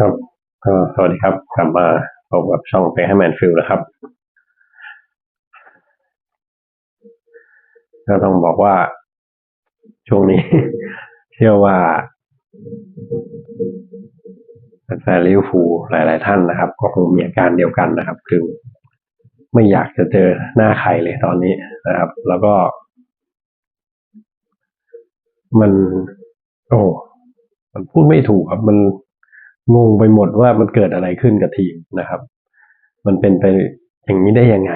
ครับก็สวัสดีครับ กลับมาพบกับช่องไปให้แมนฟิลนะครับ ก็ต้องบอกว่า ช่วงนี้ เชื่อว่าแฟนลิเวอร์พูลหลาย ๆ ท่านนะครับ ก็คงมีอาการเดียวกันนะครับ คือไม่อยากจะเจอหน้าใครเลยตอนนี้นะครับ แล้วก็ มัน โอ้มันพูดไม่ถูกครับมัน งงไปหมดว่ามันเกิดอะไรขึ้นกับทีมนะครับ มันเป็นไปอย่างนี้ได้ยังไง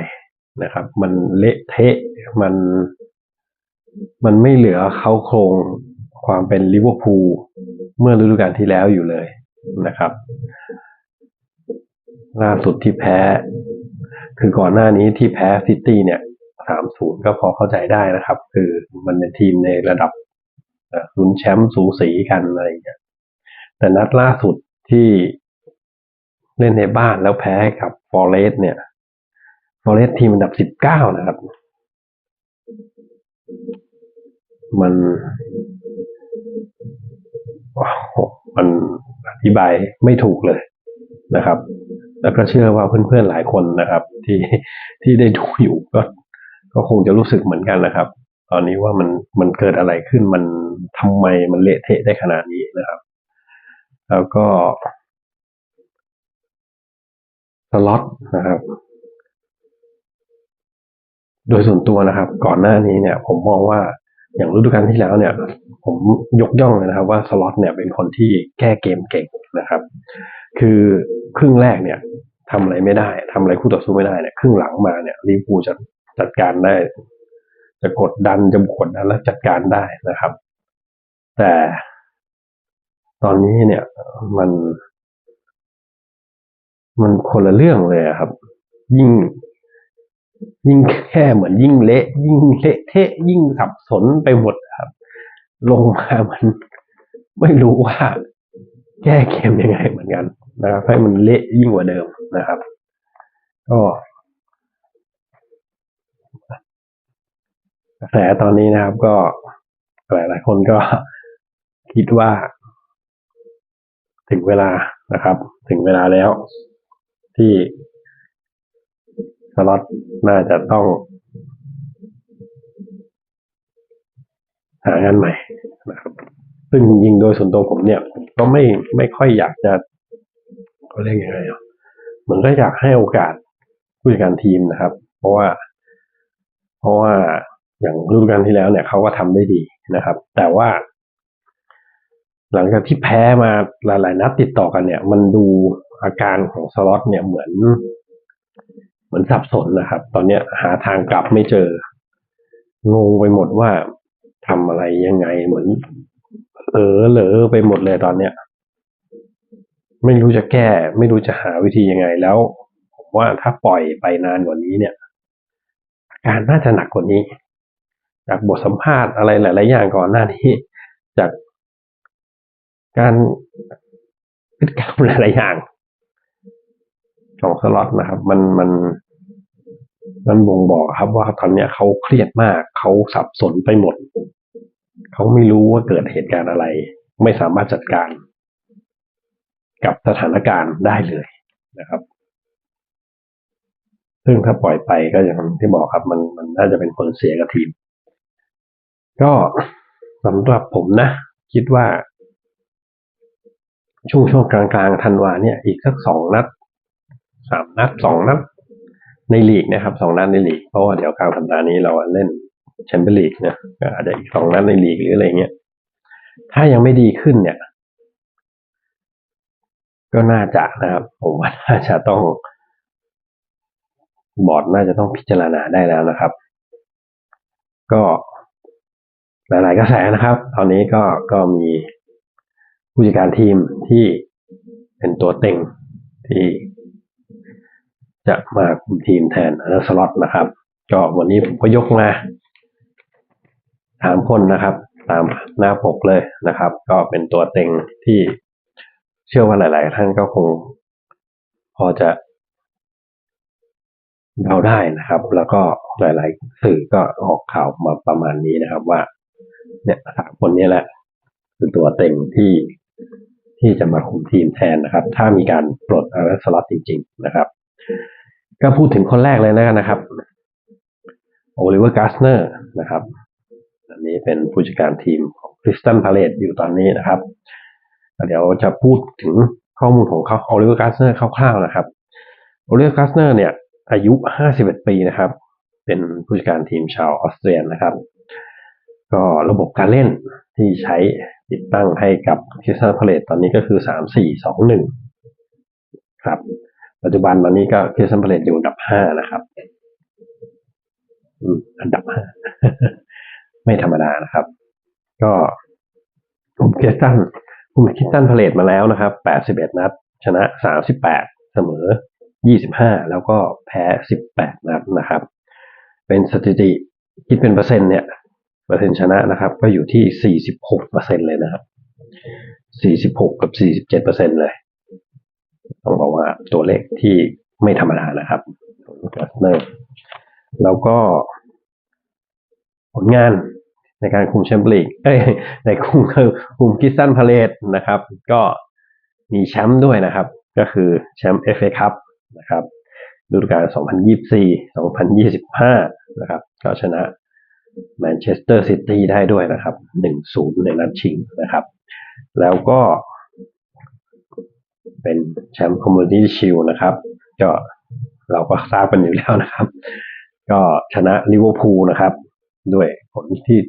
นะครับ มันเละเทะมัน มันไม่เหลือเขาโครงความเป็นลิเวอร์พูลเมื่อฤดูกาลที่แล้วอยู่เลยนะครับล่าสุดที่แพ้ คือก่อนหน้านี้ที่แพ้ซิตี้เนี่ยสามศูนย์ก็พอเข้าใจได้นะครับ คือมันเป็นทีมในระดับลุ้นแชมป์สูสีกันอะไรอย่างเงี้ยแต่นัดล่าสุด ที่เล่นในบ้านแล้วแพ้กับฟอร์เรสเนี่ยฟอร์เรสทีมอันดับสิบเก้านะครับ มันมันอธิบายไม่ถูกเลยนะครับ แล้วก็เชื่อว่าเพื่อนๆหลายคนนะครับ ที่ที่ได้ดูอยู่ก็ก็คงจะรู้สึกเหมือนกันนะครับ ตอนนี้ว่ามันมันเกิดอะไรขึ้นมันทำไมมันเละเทะได้ขนาดนี้นะครับ แล้วก็สล็อตนะครับ โดยส่วนตัวนะครับ ก่อนหน้านี้เนี่ย ผมมองว่าอย่างฤดูกาลที่แล้วเนี่ย ผมยกย่องเลยนะครับ ว่าสล็อตเนี่ยเป็นคนที่แก้เกมเก่งนะครับ คือครึ่งแรกเนี่ยทำอะไรไม่ได้ทำอะไรคู่ต่อสู้ไม่ได้เนี่ยครึ่งหลังมาเนี่ยลิเวอร์พูลจะจัดการได้ จะกดดันจะกดดันแล้วจัดการได้นะครับ แต่ ตอนนี้เนี่ย มัน มันคนละเรื่องเลยครับ ยิ่ง ยิ่งแค่เหมือนยิ่งเละ ยิ่งเละเทะยิ่งสับสนไปหมดครับ ลงมามันไม่รู้ว่า แก้เกมยังไงเหมือนกันนะครับให้มันเละยิ่งกว่าเดิมนะครับ ก็กระแสตอนนี้นะครับ ก็หลายหลายคนก็คิดว่า ถึงเวลานะครับ ถึงเวลาแล้ว ที่สล็อตน่าจะต้องหางานใหม่นะครับซึ่งยิงโดยส่วนตัวผมเนี่ย ก็ไม่ไม่ค่อยอยากจะเขาเรียกยังไงอะเหมือนก็อยากให้โอกาสผู้จัดการทีมนะครับ เพราะว่า เพราะว่าอย่างฤดูกาลที่แล้วเนี่ยเขาก็ทำได้ดีนะครับ แต่ว่า หลังจากที่แพ้มาหลาย ๆ นัดติดต่อกันเนี่ย มันดูอาการของสล็อตเนี่ยเหมือน เหมือนสับสนนะครับ ตอนเนี้ยหาทางกลับไม่เจอ งงไปหมดว่าทำอะไรยังไงเหมือนเออเหลอไปหมดเลยตอนเนี้ย ไม่รู้จะแก้ ไม่รู้จะหาวิธียังไงแล้ว ผมว่าถ้าปล่อยไปนานกว่านี้เนี่ย อาการน่าจะหนักกว่านี้ จากบทสัมภาษณ์อะไรหลาย ๆ อย่างก่อนหน้านี้ จาก การพฤติกรรมหลายอย่างของสล็อตนะครับ มันมันมันบ่งบอกครับว่าตอนเนี้ยเขาเครียดมากเขาสับสนไปหมด เขาไม่รู้ว่าเกิดเหตุการณ์อะไร ไม่สามารถจัดการ กับสถานการณ์ได้เลยนะครับ ซึ่งถ้าปล่อยไปก็อย่างที่บอกครับ มันมันน่าจะเป็นผลเสียกับทีม ก็สำหรับผมนะ คิดว่า ช่วงช่วงกลางกลางธันวาเนี่ยอีกสักสองนัดสามนัดสองนัดในลีกนะครับสองนัดในลีกเพราะว่าเดี๋ยวกลางสัปดาห์นี้เราเล่นแชมเปี้ยนลีกนะก็อาจจะอีกสองนัดในลีกหรืออะไรเงี้ยถ้ายังไม่ดีขึ้นเนี่ย ก็น่าจะนะครับ ผมว่าน่าจะต้องบอร์ดน่าจะต้องพิจารณาได้แล้วนะครับ ก็หลาย ๆ กระแสนะครับ ตอนนี้ก็ก็มี ผู้จัดการทีมที่เป็นตัวเต็งที่จะมาคุมทีมแทนอนาสล็อตนะครับ ก็วันนี้ผมก็ยกมาสามคนนะครับ ตามหน้าปกเลยนะครับ ก็เป็นตัวเต็งที่เชื่อว่าหลาย ๆ ท่านก็คง พอจะเดาได้นะครับ แล้วก็หลาย ๆ สื่อก็ออกข่าวมาประมาณนี้นะครับว่า เนี่ยสามคนนี้แหละ คือตัวเต็งที่ ที่จะมาคุมทีมแทนนะครับ ถ้ามีการปลดอาร์สล็อตจริง ๆ นะครับ ก็พูดถึงคนแรกเลยนะครับโอลิเวอร์กาสเนอร์นะครับอันนี้เป็นผู้จัดการทีมของคริสตันพาเลตอยู่ตอนนี้นะครับ เดี๋ยวจะพูดถึงข้อมูลของเขาโอลิเวอร์กาสเนอร์คร่าวๆนะครับโอลิเวอร์กาสเนอร์เนี่ย อายุ 51 ปีนะครับ เป็นผู้จัดการทีมชาวออสเตรียนะครับ ก็ระบบการเล่นที่ใช้ ติดตั้งให้กับคริสตันพาเลตตอนนี้ก็คือ 3-4-2-1 ครับ ปัจจุบันตอนนี้ก็คริสตันพาเลตอยู่อันดับ 5 นะครับอันดับ 5 ไม่ธรรมดานะครับ ก็คุมคริสตันคุมคริสตันพาเลตมาแล้วนะครับ 81 นัด ชนะ 38 เสมอ 25 แล้วก็แพ้ 18 นัดนะครับ เป็นสถิติคิดเป็นเปอร์เซ็นต์เนี่ย เปอร์เซ็นต์ชนะนะครับ ก็อยู่ที่ 46เปอร์เซ็นต์เลยนะครับ 46 กับ 47เปอร์เซ็นต์เลย ต้องบอกว่าตัวเลขที่ไม่ธรรมดานะครับกัสเนอร์แล้วก็ ผลงานในการคุมแชมเปี้ยนลีกเอ้ย ในคุมคือคุมกิสตันพาเลตนะครับ ก็มีแชมป์ด้วยนะครับ ก็คือแชมป์เอฟเอคัพนะครับฤดูกาล2024 2025 นะครับ ก็ชนะ แมนเชสเตอร์ซิตี้ได้ด้วยนะครับ1-0ในนัดชิงนะครับ แล้วก็เป็นแชมป์คอมมูนิตี้ชิลนะครับ ก็เราก็ทราบกันอยู่แล้วนะครับ ก็ชนะลิเวอร์พูลนะครับ ด้วยผลที่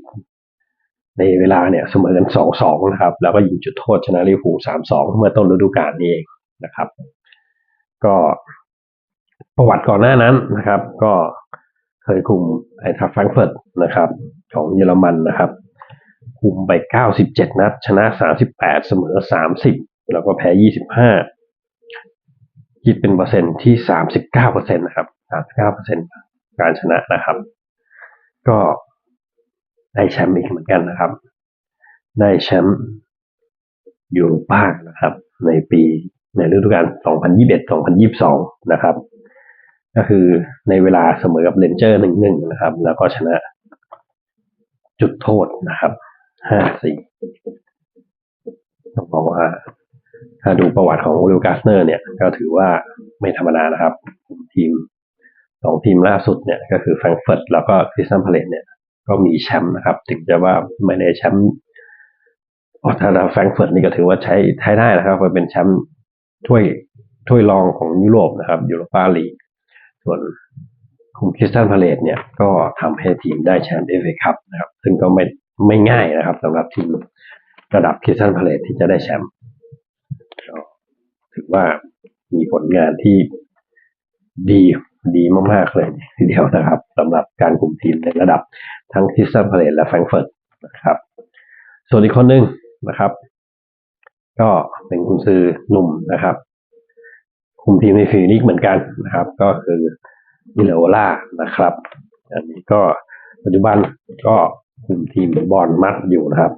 ในเวลาเนี่ยเสมอกัน2-2นะครับ แล้วก็ยิงจุดโทษชนะลิเวอร์พูล3-2เมื่อต้นฤดูกาลนี้เองนะครับ ก็ประวัติก่อนหน้านั้นนะครับ ก็ เคยคุมไอทัฟแฟรงเฟิร์ตนะครับ ของเยอรมันนะครับ คุมไป 97 นัด ชนะ 38 เสมอ 30 แล้วก็แพ้ 25 คิดเป็นเปอร์เซ็นต์ที่ 39เปอร์เซ็นต์นะครับ 39เปอร์เซ็นต์การชนะนะครับ ก็ได้แชมป์อีกเหมือนกันนะครับ ได้แชมป์ยูโรป้านะครับ ในปีในฤดูกาล2021-2022 นะครับ ก็คือในเวลาเสมอกับเรนเจอร์1-1นะครับ แล้วก็ชนะจุดโทษนะครับ5-4ต้องบอกว่าถ้าดูประวัติของโอลิวกาสเนอร์เนี่ย ก็ถือว่าไม่ธรรมดานะครับ ทีมสองทีมล่าสุดเนี่ย ก็คือแฟรงก์เฟิร์ตแล้วก็คริสตันพาเลตเนี่ย ก็มีแชมป์นะครับ ถึงจะว่าไม่ได้แชมป์ออถ้าแฟรงก์เฟิร์ตนี่ก็ถือว่าใช้ใช้ได้นะครับเพราะเป็นแชมป์ถ้วยถ้วยรองของยุโรปนะครับยูโรปาลีก ส่วนคุมคริสตันพาเลตเนี่ยก็ทำให้ทีมได้แชมป์เอฟเอคัพนะครับ ซึ่งก็ไม่ไม่ง่ายนะครับสำหรับทีมระดับคริสตันพาเลตที่จะได้แชมป์ถือว่ามีผลงานที่ดีดีมากๆเลยทีเดียวนะครับสำหรับการคุมทีมในระดับทั้งคริสตันพาเลตและแฟรงเฟิร์ตนะครับ ส่วนอีกคนหนึ่งนะครับ ก็เป็นคุณซือหนุ่มนะครับ คุมทีมในฟีนิกเหมือนกันนะครับ ก็คืออิเลโอล่านะครับ อันนี้ก็ปัจจุบันก็คุมทีมบอลมัดอยู่นะครับ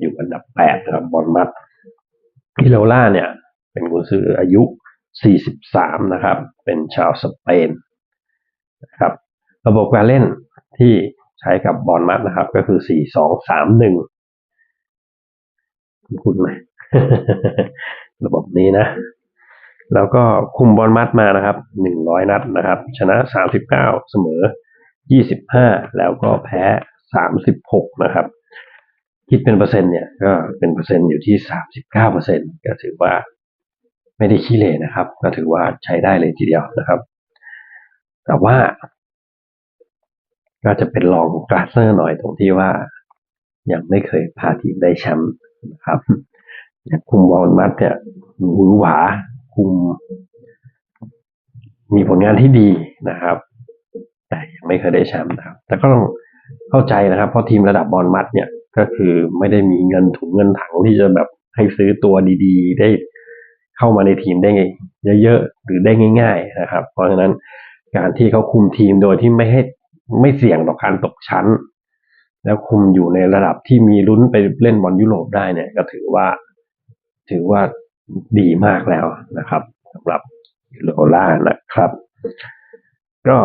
อยู่อันดับแปดนะครับบอลมัดอิเลโอล่าเนี่ย เป็นกุนซืออายุ 43 นะครับ เป็นชาวสเปนนะครับ ระบบการเล่นที่ใช้กับบอลมัดนะครับ ก็คือ 4-2-3-1 คุณไหมระบบนี้นะ แล้วก็คุมบอลมัดมานะครับ 100 นัดนะครับ ชนะ 39 เสมอ 25 แล้วก็แพ้ 36 นะครับ คิดเป็นเปอร์เซ็นต์เนี่ยก็เป็นเปอร์เซ็นต์อยู่ที่ 39เปอร์เซ็นต์ก็ถือว่าไม่ได้ขี้เหร่นะครับ ก็ถือว่าใช้ได้เลยทีเดียวนะครับ แต่ว่าก็จะเป็นรองกราสเซอร์หน่อยตรงที่ว่า ยังไม่เคยพาทีมได้แชมป์นะครับคุมบอลมัดเนี่ยหวือหวาุมมีผลงานที่ดีนะครับ แต่ยังไม่เคยได้แชมป์นะครับ แต่ก็ต้องเข้าใจนะครับ เพราะทีมระดับบอลมัดเนี่ย ก็คือไม่ได้มีเงินถุงเงินถังที่จะแบบให้ซื้อตัวดีๆ ได้เข้ามาในทีมได้เยอะๆหรือได้ง่าย ๆ นะครับ เพราะฉะนั้นการที่เขาคุมทีมโดยที่ไม่ให้ไม่เสี่ยงต่อการตกชั้น แล้วคุมอยู่ในระดับที่มีลุ้นไปเล่นบอลยุโรปได้เนี่ย ก็ถือว่า ถือว่า ดีมากแล้วนะครับสำหรับโลล่านะครับ ก็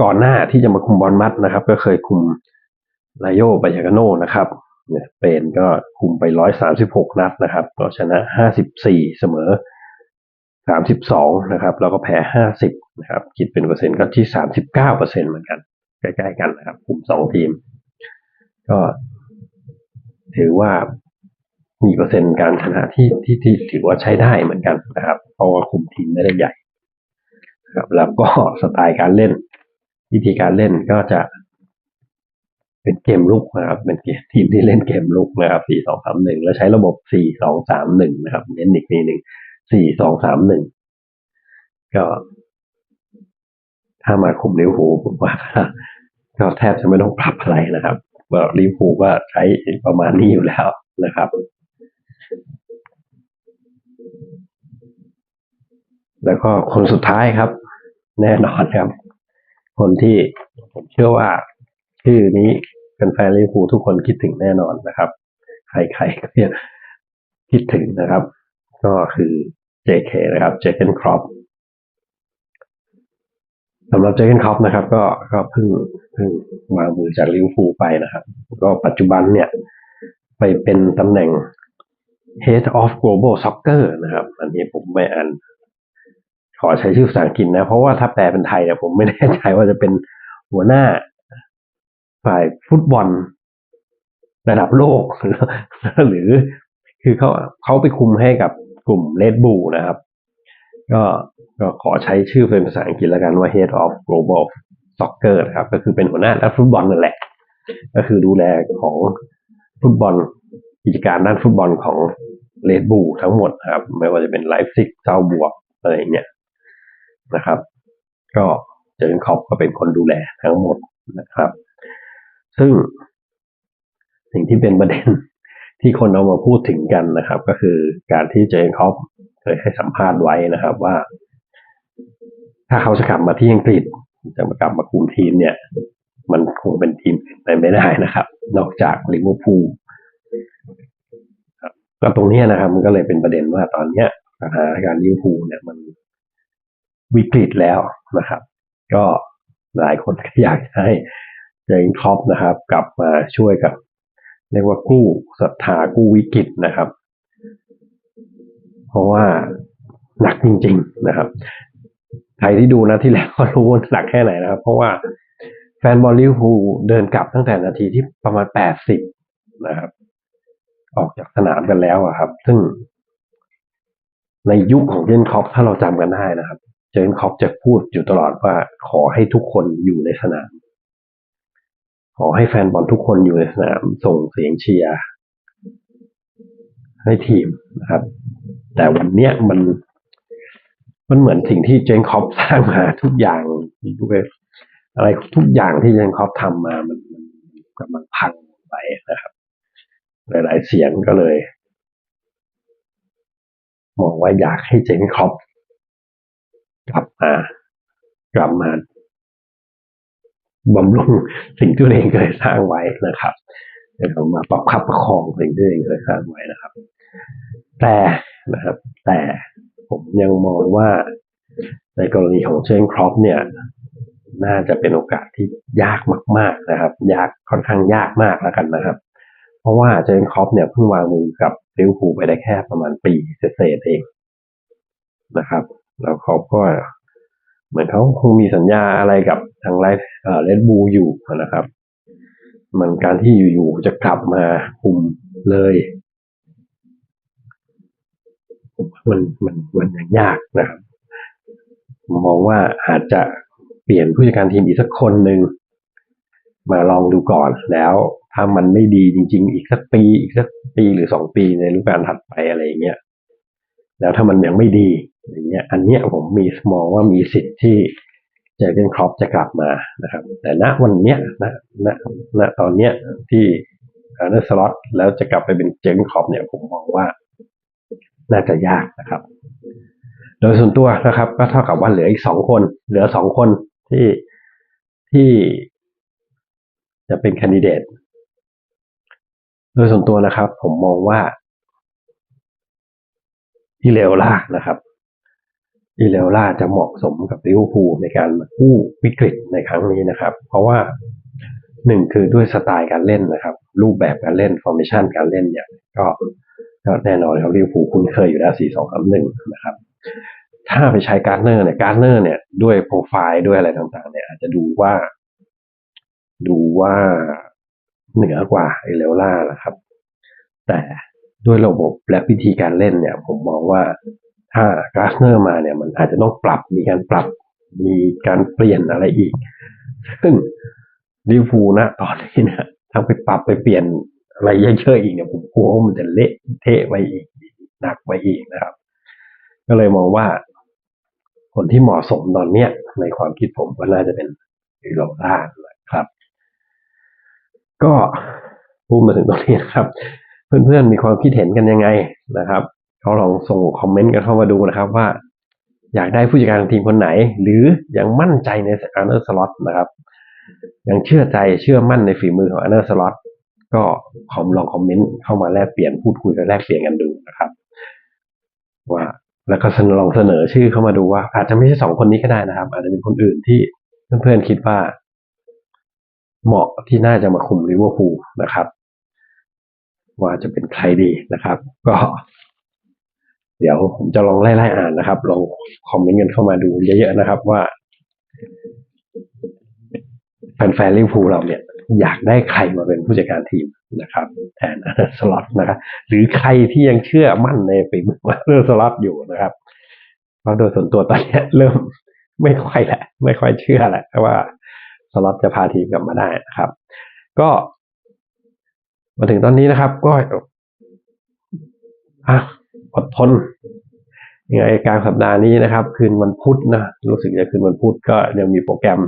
ก่อนหน้าที่จะมาคุมบอลมัดนะครับ ก็เคยคุมลาโยบายากาโนนะครับเนี่ยเปนก็คุมไป136นัดนะครับก็ชนะ54เสมอ32นะครับ แล้วก็แพ้50นะครับ คิดเป็นเปอร์เซ็นต์ก็ที่39เก้าเปอร์เซ็นต์เหมือนกัน ใกล้ๆกันนะครับกลุ่มสองทีม ก็ ถือว่ามีเปอร์เซ็นต์การชนะที่ที่ที่ถือว่าใช้ได้เหมือนกันนะครับเพราะว่าคุมทีมไม่ได้ใหญ่ครับแล้วก็สไตล์การเล่น วิธีการเล่นก็จะ เป็นเกมลุกนะครับเป็นทีมที่เล่นเกมลุกนะครับ4 2 3 1แล้วใช้ระบบ4 2 3 1นะครับ เน้นอีกทีหนึ่ง4 2 3 1ก็ ถ้ามาคุมลิเวอร์พูลผมว่าก็แทบจะไม่ต้องปรับอะไรนะครับ ว่าลิเวอร์พูก็ใช้ประมาณนี้อยู่แล้วนะครับ แล้วก็คนสุดท้ายครับ แน่นอนครับ คนที่ผมเชื่อว่าชื่อนี้เป็นแฟนลิเวอร์พูทุกคนคิดถึงแน่นอนนะครับ ใครๆก็คิดถึงนะครับ ก็คือ JK นะครับ เจเกนครอป สำหรับเจเกนคอปนะครับ ก็ก็เพิ่งเพิ่งวางมือจากลิเวอร์พูลไปนะครับ ก็ปัจจุบันเนี่ย ไปเป็นตำแหน่ง Head of Global Soccer นะครับ อันนี้ผมไม่อ่านขอใช้ชื่อภาษาอังกฤษนะ เพราะว่าถ้าแปลเป็นไทยเนี่ยผมไม่แน่ใจว่าจะเป็นหัวหน้าฝ่ายฟุตบอลระดับโลก หรือคือเขาเขาไปคุมให้กับกลุ่มเลดบูนะครับ ก็ ก็ขอใช้ชื่อเป็นภาษาอังกฤษแล้วกันว่า Head of Global Soccer นะครับ ก็คือเป็นหัวหน้าด้านฟุตบอลนั่นแหละ ก็คือดูแลของฟุตบอลกิจการด้านฟุตบอลของเลดบูทั้งหมดครับ ไม่ว่าจะเป็นไลฟ์ซิกเจ้าบวกอะไรเงี้ยนะครับ ก็เจอร์นคอปก็เป็นคนดูแลทั้งหมดนะครับ ซึ่งสิ่งที่เป็นประเด็นที่คนเอามาพูดถึงกันนะครับ ก็คือการที่เจอร์นคอปเคยให้สัมภาษณ์ไว้นะครับว่า ถ้าเขาจะกลับมาที่อังกฤษ จะมากลับมาคุมทีมเนี่ย มันคงเป็นทีมไปไม่ได้นะครับ นอกจากลิเวอร์พูลก็ตรงนี้นะครับ มันก็เลยเป็นประเด็นว่าตอนเนี้ยสถานการณ์ลิเวอร์พูลเนี่ยมันวิกฤตแล้วนะครับ ก็หลายคนก็อยากให้เจงครอปนะครับ กลับมาช่วยกับเรียกว่ากู้ศรัทธากู้วิกฤตนะครับ เพราะว่าหนักจริง ๆ นะครับ ใครที่ดูนะที่แล้วก็รู้ว่าหนักแค่ไหนนะครับ เพราะว่าแฟนบอลลิเวอร์พูลเดินกลับตั้งแต่นาทีที่ประมาณแปดสิบนะครับ ออกจากสนามกันแล้วอะครับ ซึ่ง ในยุคของเจนคอปถ้าเราจำกันได้นะครับ เจนคอปจะพูดอยู่ตลอดว่าขอให้ทุกคนอยู่ในสนาม ขอให้แฟนบอลทุกคนอยู่ในสนาม ส่งเสียงเชียร์ให้ทีมนะครับ แต่วันเนี้ยมัน มันเหมือนสิ่งที่เจนคอปสร้างมาทุกอย่างด้วยอะไรทุกอย่างที่เจนคอปทำมามันมันกำลังพังไปนะครับ หลายๆเสียงก็เลย มองว่าอยากให้เจนคอปกลับมากลับมาบำรุงสิ่งที่ตัวเองเคยสร้างไว้นะครับแล้วมาปรับคับประคองสิ่งที่ตัวเองเคยสร้างไว้นะครับ แต่นะครับ แต่ ผมยังมองว่าในกรณีของเชนครอปเนี่ย น่าจะเป็นโอกาสที่ยากมาก ๆนะครับ ยากค่อนข้างยากมากแล้วกันนะครับ เพราะว่าเจนครอปเนี่ยเพิ่งวางมือกับลิเวอร์พูลไปได้แค่ประมาณปีเศษเองนะครับ แล้วเขาก็เหมือนเขาคงมีสัญญาอะไรกับทางไลฟ์เอ่อเลดบูอยู่นะครับ มันการที่อยู่ๆจะกลับมาคุมเลย มันมันมันยังยากนะครับมองว่าอาจจะเปลี่ยนผู้จัดการทีมอีกสักคนหนึ่งมาลองดูก่อนแล้วถ้ามันไม่ดีจริง ๆ อีกสักปี อีกสักปีหรือสองปีในฤดูกาลถัดไปอะไรอย่างเงี้ยแล้วถ้ามันยังไม่ดีอย่างเงี้ย อันเนี้ยผมมีมองว่ามีสิทธิ์ที่เจอเกนครอปจะกลับมานะครับ แต่ณวันเนี้ยณณณตอนเนี้ยที่อาร์เนสล็อตแล้วจะกลับไปเป็นเจอเกนครอปเนี่ยผมมองว่า น่าจะยากนะครับ โดยส่วนตัวนะครับ ก็เท่ากับว่าเหลืออีกสองคน เหลือสองคนที่ที่จะเป็นคนดิเดต โดยส่วนตัวนะครับ ผมมองว่าอิเลอล่านะครับอิเลอล่าจะเหมาะสมกับลิเวอร์พูลในการกู้วิกฤตในครั้งนี้นะครับ เพราะว่าหนึ่งคือด้วยสไตล์การเล่นนะครับ รูปแบบการเล่นฟอร์เมชันการเล่นเนี่ย ก็ ก็แน่นอนครับลิเวอร์พูลคุ้นเคยอยู่แล้ว4 2 3 1นะครับ ถ้าไปใช้การ์เนอร์เนี่ยการ์เนอร์เนี่ยด้วยโปรไฟล์ด้วยอะไรต่างๆ เนี่ย อาจจะดูว่า ดูว่าเหนือกว่าเอเลล่านะครับ แต่ด้วยระบบและวิธีการเล่นเนี่ย ผมมองว่าถ้าการ์เนอร์มาเนี่ย มันอาจจะต้องปรับมีการปรับมีการเปลี่ยนอะไรอีก ซึ่งลิเวอร์พูนะตอนนี้นะถ้าไปปรับไปเปลี่ยน อะไรเยอะๆอีกเนี่ยผมกลัวว่ามันจะเละเทะไปอีกหนักไปอีกนะครับ ก็เลยมองว่า คนที่เหมาะสมตอนเนี้ยในความคิดผมก็น่าจะเป็นอิโรล่านะครับ ก็พูดมาถึงตรงนี้นะครับ เพื่อนๆมีความคิดเห็นกันยังไงนะครับเขาลองส่งคอมเมนต์กันเข้ามาดูนะครับว่า อยากได้ผู้จัดการทีมคนไหน หรือยังมั่นใจในอาร์เนอร์สล็อตนะครับ ยังเชื่อใจเชื่อมั่นในฝีมือของอาร์เนอร์สล็อต ก็คอมลองคอมเมนต์เข้ามาแลกเปลี่ยนพูดคุยกันแลกเปลี่ยนกันดูนะครับ ว่าแล้วก็ลองเสนอชื่อเข้ามาดูว่า อาจจะไม่ใช่สองคนนี้ก็ได้นะครับ อาจจะเป็นคนอื่นที่เพื่อนๆคิดว่า เหมาะที่น่าจะมาคุมลิเวอร์พูลนะครับ ว่าจะเป็นใครดีนะครับ ก็ เดี๋ยวผมจะลองไล่ๆอ่านนะครับ ลองคอมเมนต์กันเข้ามาดูเยอะๆนะครับว่าแฟนๆลิเวอร์พูลเราเนี่ย อยากได้ใครมาเป็นผู้จัดการทีมนะครับแทนสล็อตนะครับหรือใครที่ยังเชื่อมั่นในฝีมือมาเรื่องสล็อตอยู่นะครับเพราะโดยส่วนตัวตอนนี้เริ่มไม่ค่อยแหละ ไม่ค่อยเชื่อแหละว่าสล็อตจะพาทีมกลับมาได้นะครับ ก็มาถึงตอนนี้นะครับ ก็อ่อดทนยังไงกลางสัปดาห์นี้นะครับ คืนวันพุธนะรู้สึกจะคืนวันพุธก็ยังมีโปรแกรม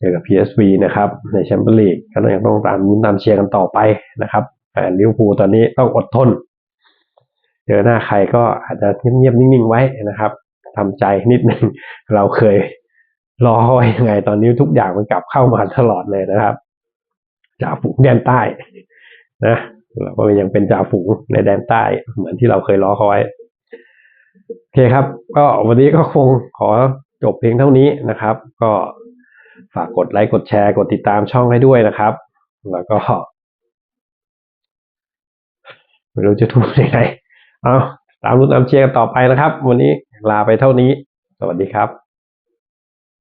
เจอกับ PSV นะครับในแชมเปี้ยนลีกก็ยังต้องตามลุ้นตามเชียร์กันต่อไปนะครับแฟนลิเวอร์พูลตอนนี้ต้องอดทน เจอหน้าใครก็อาจจะเงียบๆนิ่งๆไว้นะครับทำใจนิดนึงเราเคยรอเขาไว้ยังไงตอนนี้ทุกอย่างมันกลับเข้ามาตลอดเลยนะครับจ่าฝูงแดนใต้นะเราก็ยังเป็นจ่าฝูงในแดนใต้เหมือนที่เราเคยรอเขาไว้โอเคครับ ก็วันนี้ก็คงขอจบเพียงเท่านี้นะครับ ก็ ฝากกดไลค์กดแชร์กดติดตามช่องให้ด้วยนะครับ แล้วก็ไม่รู้จะทูดยังไงเอาตามรุ่นตามเชียร์กันต่อไปนะครับ วันนี้ลาไปเท่านี้ สวัสดีครับ